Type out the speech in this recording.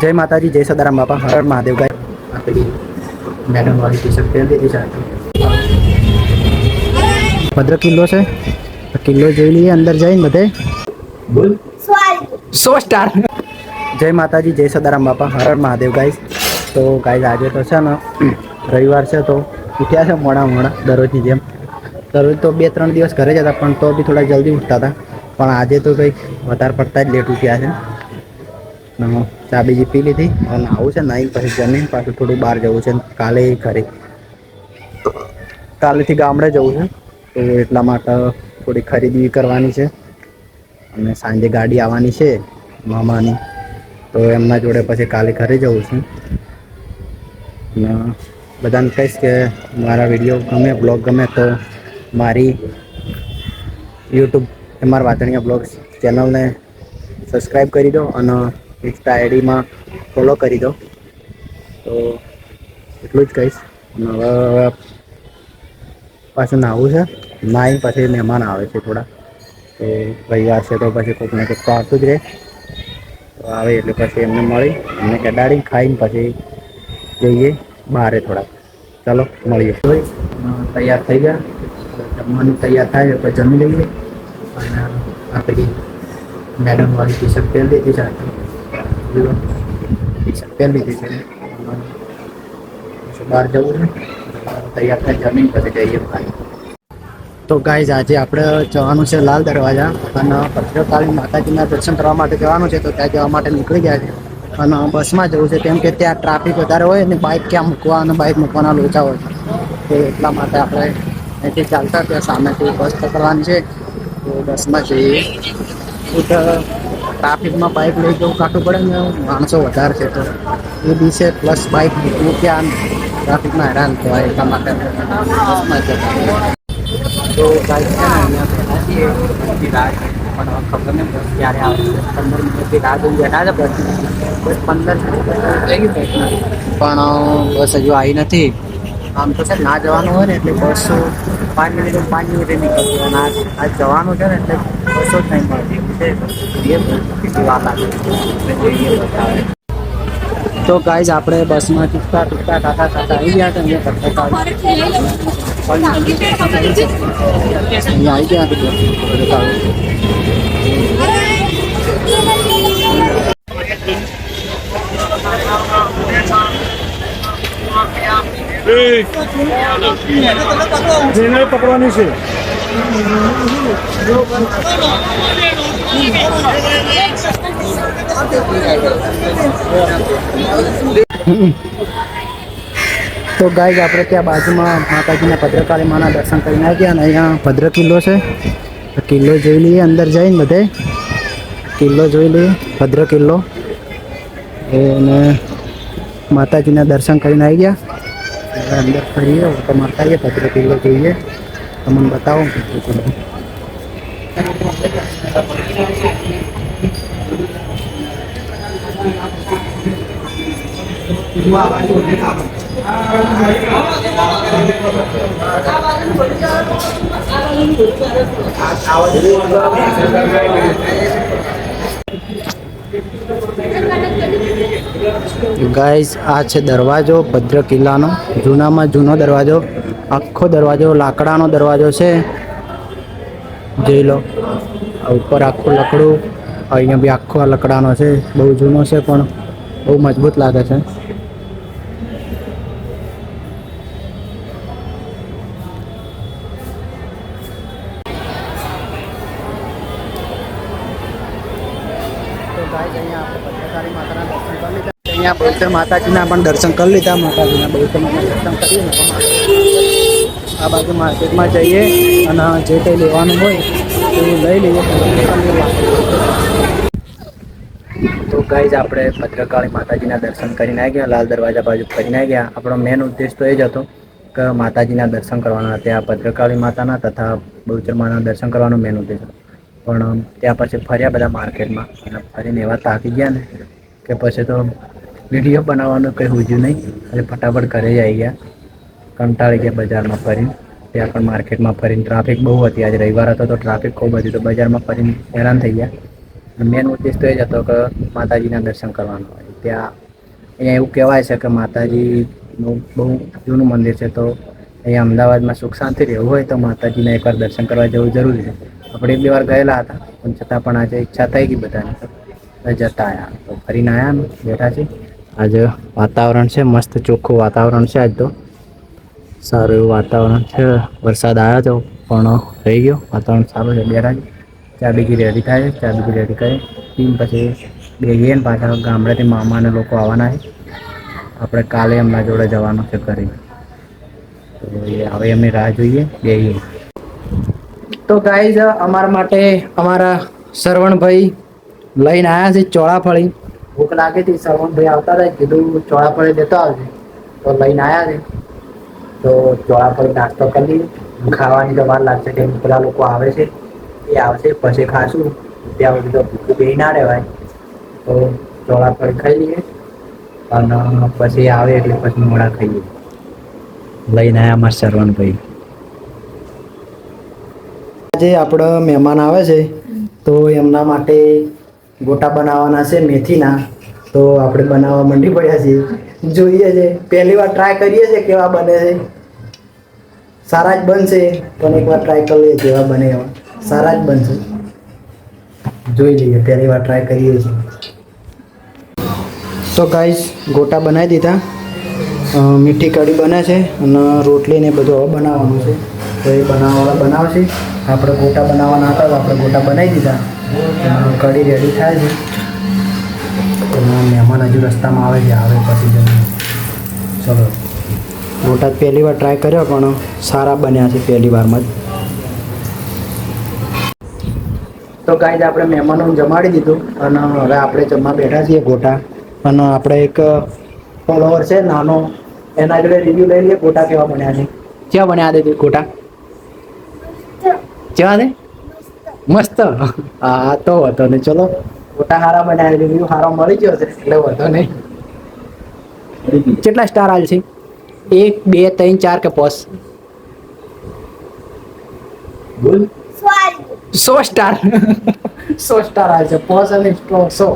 જય માતાજી જય સદારામ બાપા હર મહાદેવ ગાય. મેડમ વાળી ટી શર્ટ પહેરી દીધી છે ભદ્ર કિલ્લો છે. કિલ્લો જોઈ લઈએ અંદર જઈને બધે. બોલ. સો સ્ટાર. જય માતાજી જય સદારામ બાપા હર હર મહાદેવ ગાઈસ તો ગાઈસ આજે તો છે ને રવિવાર છે તો ઉઠ્યા છે મોડા મોડા દરરોજની જેમ. દરરોજ તો બે ત્રણ દિવસ ઘરે જ હતા પણ તો બી થોડા જલ્દી ઉઠતા હતા. પણ આજે તો કંઈક વધારે પડતા જ લેટ ઉઠ્યા છે. ચા બીજી પી લીધી. અને આવું છે, નાઈ પછી જમીન પાછું થોડું બહાર જવું છે, કાલે ઘરે. કાલેથી ગામડે જવું છે, તો એટલા માટે થોડી ખરીદી કરવાની છે. અને સાંજે ગાડી આવવાની છે, મામાની. તો એમના જોડે પછી કાલે ઘરે જવું છે. બધાને કહીશ કે મારા વીડિયો ગમે, બ્લોગ ગમે તો મારી યુટ્યુબ મારા વાતણીયા બ્લોગ્સ ચેનલને સબસ્ક્રાઈબ કરી દો અને ઇન્સ્ટા આઈડીમાં ફોલો કરી દો. તો એટલું જ કહીશ. હવે પાછું નાહવું છે. નાહી પછી મહેમાન આવે છે થોડા. તો રવિવાર છે તો પછી કોઈક ને કોઈક આવતું જ રહે. તો આવે એટલે પછી એમને મળી, એમને કડાડી ખાઈને પછી જઈએ બહારે થોડાક. ચાલો, મળીએ. તૈયાર થઈ ગયા. જમવાનું તૈયાર થાય એટલે જમી લઈએ. અને આપણી મેડમ વાળી ટી શર્ટ પહેરી લીધી છે. ટી શર્ટ પહેરી છે બહાર જવું છે તૈયાર થાય જમીન પછી જઈએ ભાઈ તો ગાઈઝ આજે આપણે જવાનું છે લાલ દરવાજા અને ભદ્રકાળી માતાજીના દર્શન કરવા માટે જવાનું છે. તો ત્યાં જવા માટે નીકળી ગયા છે. અને બસમાં જવું છે. કેમ કે ત્યાં ટ્રાફિક વધારે હોય અને બાઇક ક્યાં મૂકવા અને બાઇક મૂકવાના લોચા હોય તો એટલા માટે આપણે અહીંથી ચાલતા ત્યાં સામેથી બસ પકડવાની છે. તો બસમાં જઈએ. ટ્રાફિકમાં બાઇક લઈ જવું કાઢવું પડે ને માણસો વધારે છે તો એ દિવસે પ્લસ બાઇક મૂક્યા ટ્રાફિકમાં હેરાન થવાય એટલા માટે તો બાઇક છે ને પણ ખબર નહીં બસ ક્યારે આવે પંદર મિનિટથી રાહ જોઈને છે બસ બસ પંદર મિનિટ પણ બસ હજુ આવી નથી. આમ તો છે ના જવાનું હોય ને એટલે બસ પાંચ મિનિટ, પાંચ મિનિટે નીકળતી અને આ જવાનું છે ને એટલે બસો જ મળતી તો ગાઈઝ આપણે બસમાં ચૂકતા ટૂંકતા ટાટા ટાટા આવી ગયા હતા અહીંયા અહીંયા આવી ગયા હતા પકડવાની છે. તો ગાય આપણે ત્યાં બાજુમાં માતાજીના ભદ્રકાળી માના દર્શન કરીને આવ્યા અને અહીંયા ભદ્ર કિલ્લો છે. કિલ્લો જોઈ લઈએ, અંદર જઈને બધે. કિલ્લો જોઈ લઈએ, ભદ્ર કિલ્લો. અને માતાજીના દર્શન કરીને આવી ગયા. અંદર ફરીએ તો આવીએ ભદ્ર કિલ્લો જોઈએ. તમને બતાવો ભદ્ર કિલ્લો ગાઈઝ આ છે દરવાજો ભદ્ર કિલ્લાનો જૂનામાં જૂનો દરવાજો. આખો દરવાજો, લાકડાનો દરવાજો છે. જોઈ લો ઉપર આખું લકડું, અહીંયા બી આખો આ લકડાનો છે. બહુ જૂનો છે પણ બહુ મજબૂત લાગે છે. અહીંયા માતાજીના પણ દર્શન કરી લીધા. માતાજીના બહુ તમે દર્શન કરી આ બાજુ માર્કેટમાં જઈએ અને જે કંઈ લેવાનું હોય એ લઈ લઈએ. તો ગાઈઝ આપણે ભદ્રકાળી માતાજીના દર્શન કરીને આવી ગયા લાલ દરવાજા બાજુ ફરીને આવી ગયા આપણો મેન ઉદ્દેશ તો એ જ હતો કે માતાજીના દર્શન કરવાના. ત્યાં ભદ્રકાળી માતાના તથા બહુચરમાના દર્શન કરવાનો મેન ઉદ્દેશ હતો. પણ ત્યાં પછી ફર્યા બધા માર્કેટમાં અને ફરીને એવા તાકી ગયા ને કે પછી તો વીડિયો બનાવવાનું કંઈ હોજ્યું નહીં. એટલે ફટાફટ ઘરે જ આવી ગયા. કંટાળી ગયા બજારમાં ફરીને. ત્યાં પણ માર્કેટમાં ફરીને ટ્રાફિક બહુ હતી. આજે રવિવાર હતો તો ટ્રાફિક ખૂબ હતી. તો બજારમાં ફરીને હેરાન થઈ ગયા. મેન ઉદ્દેશ તો એ જ હતો કે માતાજીના દર્શન કરવાનો હોય. ત્યાં અહીંયા એવું કહેવાય છે કે માતાજીનું બહુ જૂનું મંદિર છે. તો અહીંયા અમદાવાદમાં સુખ શાંતિ રહેવું હોય તો માતાજીને એકવાર દર્શન કરવા જવું જરૂરી છે. આપણે એક બે વાર ગયેલા હતા. પણ છતાં પણ આજે ઈચ્છા થઈ ગઈ બધાને. જતા આવ્યા તો ફરીને આવ્યા બેઠા છે આજે વાતાવરણ છે. મસ્ત ચોખ્ખું વાતાવરણ છે આજ તો. સારું એવું વાતાવરણ છે. વરસાદ આવ્યો હતો પણ થઈ ગયો. વાતાવરણ સારું છે. છે ચા બીજી રેડી થાય ચા બીજી રેડી કરી. પછી બે ગઈએ ને પાછા ગામડેથી મામાને લોકો આવવાના છે. આપણે કાલે એમના જોડે જવાનું છે કરી તો એ હવે એમની રાહ જોઈએ બે તો ગાઈઝ અમારા માટે અમારા શ્રવણભાઈ લઈને આવ્યા છે ચોળાફળી. ભૂખ લાગે છે શ્રવણભાઈ આવતા હતા. કીધું ચોળાફળી દેતા આવજે. તો લઈને આવ્યા છે. તો ચોળાફળી નાસ્તો કરી લઈએ ખાવાની તો વાર લાગશે કેમ કે પેલા લોકો આવે છે એ આવશે પછી ખાશું ત્યાં સુધી તો ભૂખું બે ના રહેવાય. તો ચોળાફળી ખાઈ લઈએ અને પછી આવે એટલે પછી મોડા ખાઈએ લઈને આવ્યા અમારા શ્રવણભાઈ આજે આપણો મહેમાન આવે છે તો એમના માટે ગોટા બનાવવાના છે મેથીના. તો આપણે બનાવવા મંડી પડ્યા છીએ. જોઈએ છે પહેલી વાર ટ્રાય કરીએ છીએ કેવા બને છે. સારા જ બનશે. પણ એકવાર ટ્રાય કરી લઈએ કેવા બને એવા. સારા જ બનશે. જોઈ લઈએ, પહેલી વાર ટ્રાય કરીએ છીએ. તો ગાઈસ ગોટા બનાવી દીધા. મીઠી કઢી બને છે અને રોટલી ને બધું હવે બનાવવાનું છે. તો એ બનાવવાળા બનાવશે. આપણે ગોટા બનાવવાના હતા આપણે ગોટા બનાવી દીધા. કઢી રેડી થાય છે. મહેમાન હજુ રસ્તામાં આવે છે, આવે પછી જમીન ચલો. ગોટા પહેલી વાર ટ્રાય કર્યો પણ સારા બન્યા છે પહેલી વારમાં જ. તો કાંઈ જ આપણે મહેમાનોને જમાડી દીધું અને હવે આપણે જમવા બેઠા છીએ ગોટા. અને આપણે એક ફોલોવર છે નાનો. એના જોડે રિવ્યુ લઈ લઈએ ગોટા કેવા બન્યા છે. કેવા બન્યા દે ગોટા? કેવા દે મસ્ત. હા તો વાંધો નહીં. ચલો. ગોટા સારા બન્યા રિવ્યુ સારો મળી ગયો છે એટલે વધો નહીં. કેટલા સ્ટાર હાલ છે? એક બે ત્રણ ચાર કે પાંચ સો સ્ટાર સો સ્ટાર આવે છે પોસ અને સો સો